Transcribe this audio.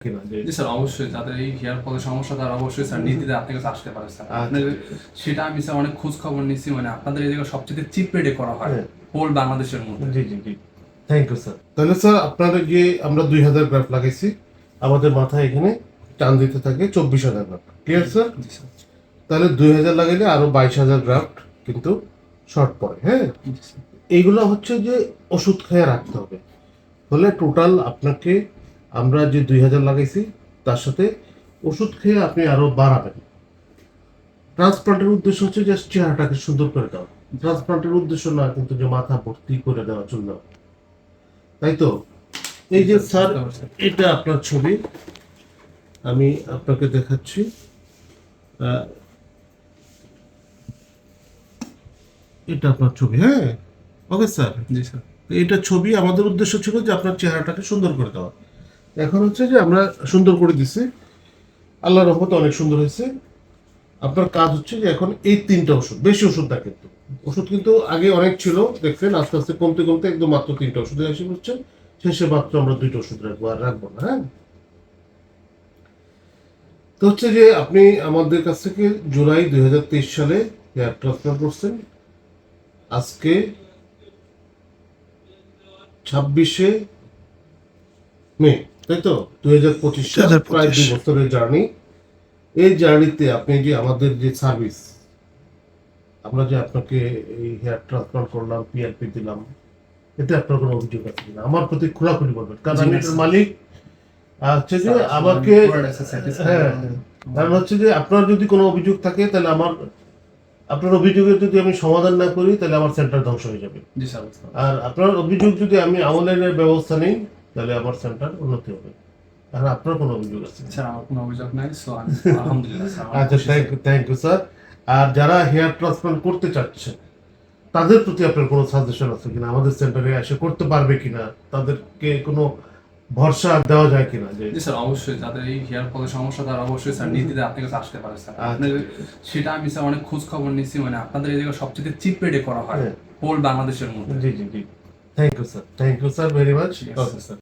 জি sir অবশ্যই যাদের এই হেয়ার ফলের সমস্যা তারা অবশ্যই স্যার নির্দিতে আপনার কাছে আসতে পারে স্যার। আচ্ছা। আপনাদের সেটা আমি স্যার অনেক খোঁজ খবর নিচ্ছি মানে আপনাদের এই জায়গায় সবচেয়ে চিপ রেটে করা হয়। হোল বাংলাদেশের মধ্যে। জি জি জি। থ্যাংক ইউ স্যার তাহলে স্যার আপনাদের যে আমরা দুই হাজার গ্রাফ লাগাইছি। আমাদের মাথায় এখানে টান দিতে থাকে চব্বিশ হাজার গ্রাফ ক্লিয়ার স্যার স্যার। তাহলে দুই হাজার লাগাইলে আরও বাইশ হাজার গ্রাফট কিন্তু শর্ট পড়ে হ্যাঁ? এইগুলো হচ্ছে যে ওষুধ খেয়ে রাখতে হবে। হলে টোটাল আপনাকে আমরা যে দুই হাজার লাগাইছি তার সাথে ওষুধ খেয়ে আপনি আরও বাড়াবেন। ট্রান্সপ্লান্টের উদ্দেশ্য হচ্ছে যে চেহারাটাকে সুন্দর করে দেওয়া। ট্রান্সপ্লান্টের উদ্দেশ্য না কিন্তু যে মাথা ভর্তি করে দেওয়ার জন্য। তাই তো? এই যে স্যার এটা আপনার ছবি। আমি আপনাকে দেখাচ্ছি। এটা আপনার ছবি হ্যাঁ? Okay sir. জি স্যার। এটা ছবি আমাদের উদ্দেশ্য ছিল যে আপনার চেহারাটাকে সুন্দর করে দেওয়া। এখন হচ্ছে যে আমরা সুন্দর করে দিছি। আল্লাহ রহমতে অনেক সুন্দর হয়েছে। আপনার কাজ হচ্ছে যে এখন এই তিনটা ওষুধ, বেশি ওষুধ না কিন্তু। ওষুধ কিন্তু আগে অনেক ছিল, দেখছেন, আস্তে আস্তে কমতে কমতে একদম মাত্র তিনটা ওষুধে এসে পড়ছে শেষে মাত্র আমরা দুইটা ওষুধ রাখব আর রাখব না হ্যাঁ? তো হচ্ছে যে আপনি আমাদের কাছ থেকে জুলাই দুই হাজার তেইশ সালে হেয়ার ট্রান্সফার করছেন, আজকে ছাব্বিশে মে তাই তো দুই হাজার পঁচিশ সাল প্রায় দুই বছরের জার্নি। এই জার্নিতে আপনি যে আমাদের যে সার্ভিস আমরা যে আপনাকে এই হেয়ার ট্রান্সপ্লান্ট করলাম পিআরপি দিলাম এতে আপনার কোনো অভিযোগ আছে কিনা? আমার প্রতি খোলাখুলি বলবেন কারণ আমি এটার মালিক। আর হচ্ছে যে আমাকে। হ্যাঁ কারণ হচ্ছে যে আপনার যদি কোনো অভিযোগ থাকে তাহলে আমার আপনার অভিযোগের যদি আমি সমাধান না করি তাহলে আমার সেন্টার ধ্বংস হয়ে যাবে। আর আপনার অভিযোগ যদি আমি অনলাইনের ব্যবস্থা নেই তাহলে আমার সেন্টার উন্নতি হবে। আর আপনার কোনো অভিযোগ আছে? স্যার আমার কোনো অভিযোগ নাই সো আলহামদুলিল্লাহ স্যার আচ্ছা thank you thank you sir আর যারা হেয়ার ট্রান্সপ্লান্ট করতে চাচ্ছেন তাদের প্রতি আপনার কোনো সাজেশন আছে কিনা? আমাদের সেন্টারে এসে করতে পারবে কিনা? তাদেরকে কোনো ভরসা দেওয়া যায় কিনা যে জি স্যার অবশ্যই যাদের এই হেয়ার ফলের সমস্যা তারা অবশ্যই স্যার নির্দিতে আপনার কাছে আসতে পারে স্যার। আচ্ছা। আপনাদের সেটা আমি স্যার অনেক খোঁজ খবর নিচ্ছি মানে আপনাদের এই জায়গায় সবচেয়ে চিপ রেটে করা হয় হ্যাঁ। হোল বাংলাদেশের মধ্যে। জি জি জি। Thank you sir thank you sir very much okay sir